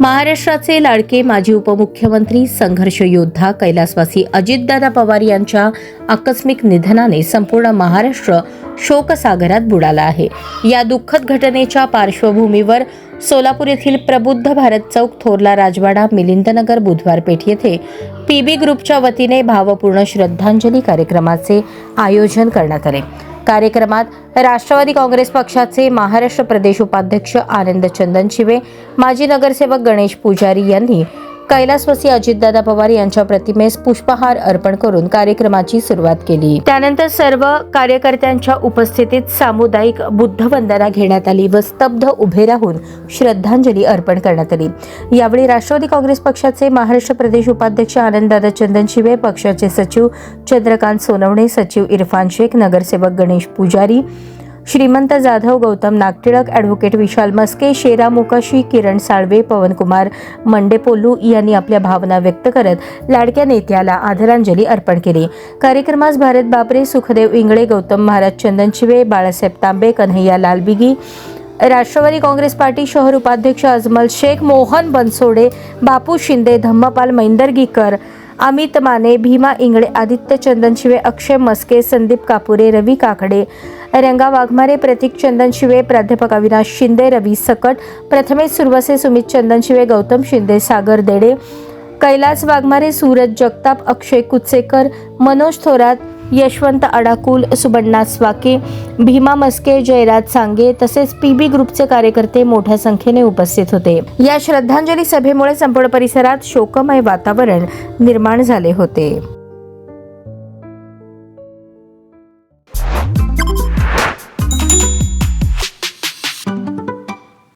महाराष्ट्राचे लाडके माजी उपमुख्यमंत्री संघर्ष योद्धा कैलासवासी अजितदादा पवार यांच्या आकस्मिक निधनाने संपूर्ण महाराष्ट्र शोकसागरात बुडाला आहे. या दुःखद घटनेच्या पार्श्वभूमीवर सोलापूर येथील प्रबुद्ध भारत चौक थोरला राजवाडा मिलिंदनगर बुधवार पेठ येथे पीबी ग्रुपच्या वतीने भावपूर्ण श्रद्धांजली कार्यक्रमाचे आयोजन करण्यात आले. कार्यक्रमात राष्ट्रवादी काँग्रेस पक्षाचे महाराष्ट्र प्रदेश उपाध्यक्ष आनंद चंदनशिवे माजी नगरसेवक गणेश पुजारी यांनी कैलासवासी अजितदादा पवार यांच्या प्रतिमेस पुष्पहार अर्पण करून कार्यक्रमाची सुरुवात केली. त्यानंतर सर्व कार्यकर्त्यांच्या उपस्थितीत सामुदायिक बुद्ध वंदना घेण्यात आली व स्तब्ध उभे राहून श्रद्धांजली अर्पण करण्यात आली. यावेळी राष्ट्रवादी काँग्रेस पक्षाचे महाराष्ट्र प्रदेश उपाध्यक्ष आनंददादा चंदन शिवे पक्षाचे सचिव चंद्रकांत सोनवणे सचिव इरफान शेख नगरसेवक गणेश पुजारी श्रीमंत जाधव गौतम नागटिळक ॲडव्होकेट विशाल मस्के शेरा मोकाशी किरण साळवे पवनकुमार मंडेपोलू यांनी आपल्या भावना व्यक्त करत लाडक्या नेत्याला आदरांजली अर्पण केली. कार्यक्रमास भारत बापरे सुखदेव इंगळे गौतम महाराज चंदनशिवे बाळासाहेब तांबे कन्हैया लालबिगी राष्ट्रवादी काँग्रेस पार्टी शहर उपाध्यक्ष अजमल शेख मोहन बनसोडे बापू शिंदे धम्मपाल मैंदर्गीकर अमित माने भीमा इंगळे आदित्य चंदनशिवे अक्षय मस्के संदीप कापुरे रवी काकडे. रंगा वाघमारे प्रतीक चंदनशिवे प्राध्यापक अविनाश शिंदे रवी सकट. प्रथमेश सुरवसे सुमित चंदनशिवे गौतम शिंदे सागर देडे. कैलास वाघमारे सूरज जगताप अक्षय कुचेकर. मनोज थोरात यशवंत अडाकुल सुबन्ना स्वाके भीमा मस्के जयराज सांगे तसेच पीबी ग्रुपचे कार्यकर्ते मोठ्या संख्येने उपस्थित होते. या श्रद्धांजली सभेमुळे संपूर्ण परिसरात शोकमय वातावरण निर्माण झाले होते.